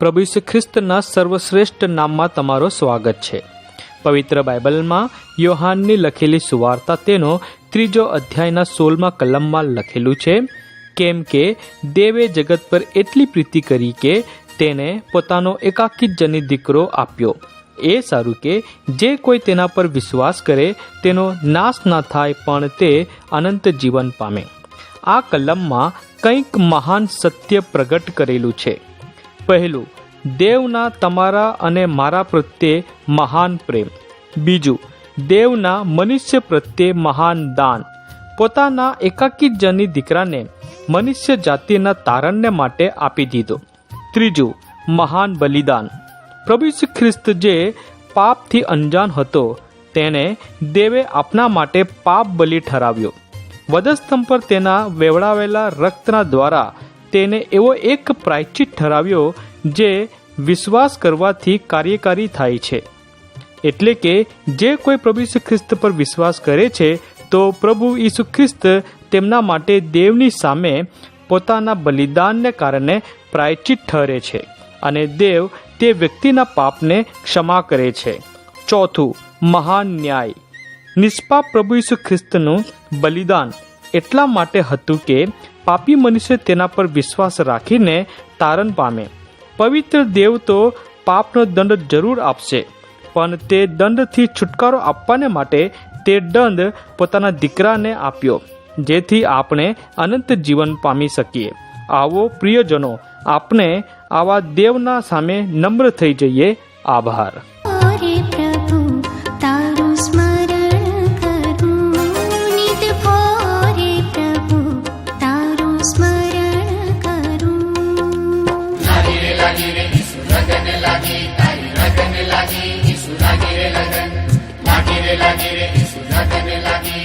પ્રભુ ઈસુ ખ્રિસ્તના સર્વશ્રેષ્ઠ નામમાં તમારો સ્વાગત છે. પવિત્ર બાઇબલમાં યોહાનની લખેલી સુવાર્તા તેનો ત્રીજો અધ્યાયના સોળમાં કલમમાં લખેલું છે, કેમ કે દેવે જગત પર એટલી પ્રીતિ કરી કે તેને પોતાનો એકાકી જની દીકરો આપ્યો. એ સારું કે જે કોઈ તેના પર વિશ્વાસ કરે તેનો નાશ ના થાય પણ તે અનંત જીવન પામે. આ કલમમાં કંઈક મહાન સત્ય પ્રગટ કરેલું છે. પહેલું, દેવના તમારા અને મારા પ્રત્યે મહાન પ્રેમ. બીજું, દેવના મનુષ્ય પ્રત્યે મહાન દાન. પોતાના એકાકી જની દીકરાને મનુષ્ય જાતિના તારણને માટે આપી દીધો. ત્રીજું, મહાન બલિદાન. પ્રભુ શ્રી ખ્રિસ્ત જે પાપથી અંજાન હતો, તેણે દેવે આપના માટે પાપ બલિ ઠરાવ્યો. વધસ્તંભ પર તેના વેવડાવેલા રક્તના દ્વારા તેને એવો એક પ્રાયચિત ઠરાવ્યો જે વિશ્વાસ કરવાથી કાર્યકારી થાય છે. એટલે કે જે કોઈ પ્રભુ ઈસુ ખ્રિસ્ત પર વિશ્વાસ કરે છે, તો પ્રભુ ઈસુ ખ્રિસ્ત તેમના માટે દેવની સામે પોતાના બલિદાનને કારણે પ્રાયચિત ઠરે છે અને દેવ તે વ્યક્તિના પાપને ક્ષમા કરે છે. ચોથું મહાન ન્યાય નિષ્પાપ પ્રભુ ઈસુ ખ્રિસ્તનું બલિદાન. એટલા માટે હતું કે પાપી મનુષ્ય તેના પર વિશ્વાસ રાખીને તારણ પામે. પવિત્ર દેવ તો પાપનો દંડ જરૂર આપશે, પણ તે દંડથી છુટકારો આપવાને માટે તે દંડ પોતાના દીકરાને આપ્યો, જેથી આપણે અનંત જીવન પામી શકીએ. આવો પ્રિયજનો આપણે આવા દેવના સામે નમ્ર થઈ જઈએ. આભાર. लागी रे निसू लगन लागी तारी लगन. लागी निसू लागी रे लगन लागी